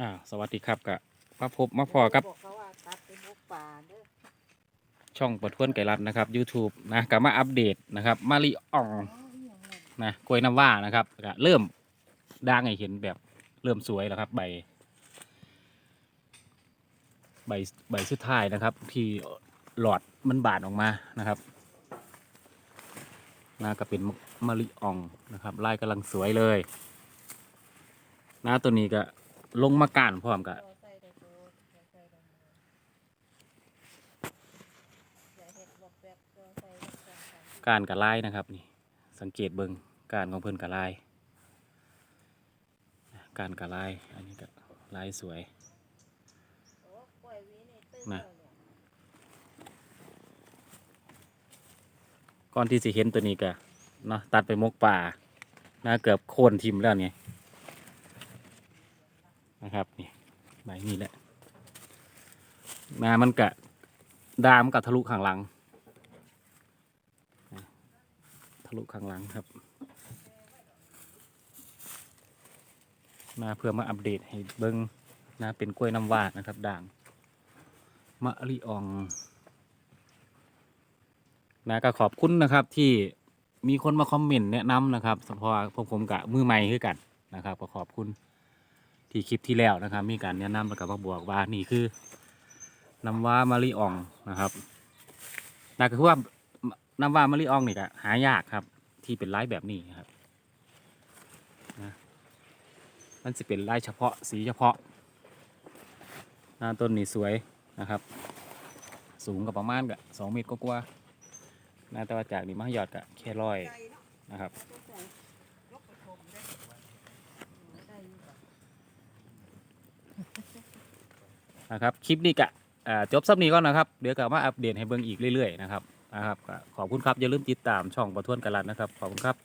อ่าสวัสดีครับกับมาพบมาพอกับบอกเขาว่าตัดเป็นมุกป่าเด้อช่องประทวนไก่รัดนะครับ YouTube นะกับมาอัปเดตนะครับ มาริอ่องอ๋ออีหยังนั่นนะกล้วยน้ำว่านะครับก็เริ่มด่างให้เห็นแบบเริ่มสวยแล้วครับ ใบ ใบใบสุดท้ายนะครับ ที่หลอดมันบานออกมานะครับนะก็เป็นมะลิอ่องนะครับลายกำลังสวยเลยนะตัวนี้ก็ ลงมาก้านพร้อมกับรอใส่ได้โดดรอใส่ได้หมดอย่าเฮ็ดบอกแบบรอใส่ได้สองสารกับลายนะครับนี่สังเกตเบิงการของเพิ่นกับลายการกับลายอันนี้ก็ลายสวยนะแล้วเนี่ยก่อนที่สิเห็นตัวนี้ก็เนาะตัดไปมกป่านะเกือบโค่นทิมแล้วเนี่ย นะครับนี่ใบนี้แหละนามันกะดามกับทะลุข้างหลังนะทะลุข้างหลังครับ มาเพื่อมาอัปเดตให้เบิ้งนะเป็นกล้วยน้ำว้านะครับ ด่างมะลิอองนะก็ขอบคุณนะครับที่มีคนมาคอมเมนต์แนะนำนะครับเพราะพวกผมกับมือใหม่คือกันนะครับ ก็ขอบคุณ ที่คลิปที่แล้วนะครับ มีการแนะนำแล้วก็มาบอกว่านี่คือน้ำว้ามะลิอ่องนะครับนะก็คือว่าน้ำว้ามะลิอ่องนี่ก็หายากครับ ที่เป็นลายแบบนี้ครับนะมันจะเป็นลายเฉพาะสีเฉพาะหน้าต้นนี่สวยนะครับ สูงกับประมาณกับสองเมตรกว่าๆน่าแต่ว่าจากนี้มาหยอดกะแค่ร้อยนะครับ ยกไปชมได้ได้อยู่บ่ นะครับคลิปนี้กะจบซับนี้ก่อนนะครับ เดี๋ยวกลับมาอัปเดตให้เบิ่งอีกเรื่อยๆนะครับนะครับขอบคุณครับอย่าลืมติดตามช่องประทวนกะลัดนะครับขอบคุณครับ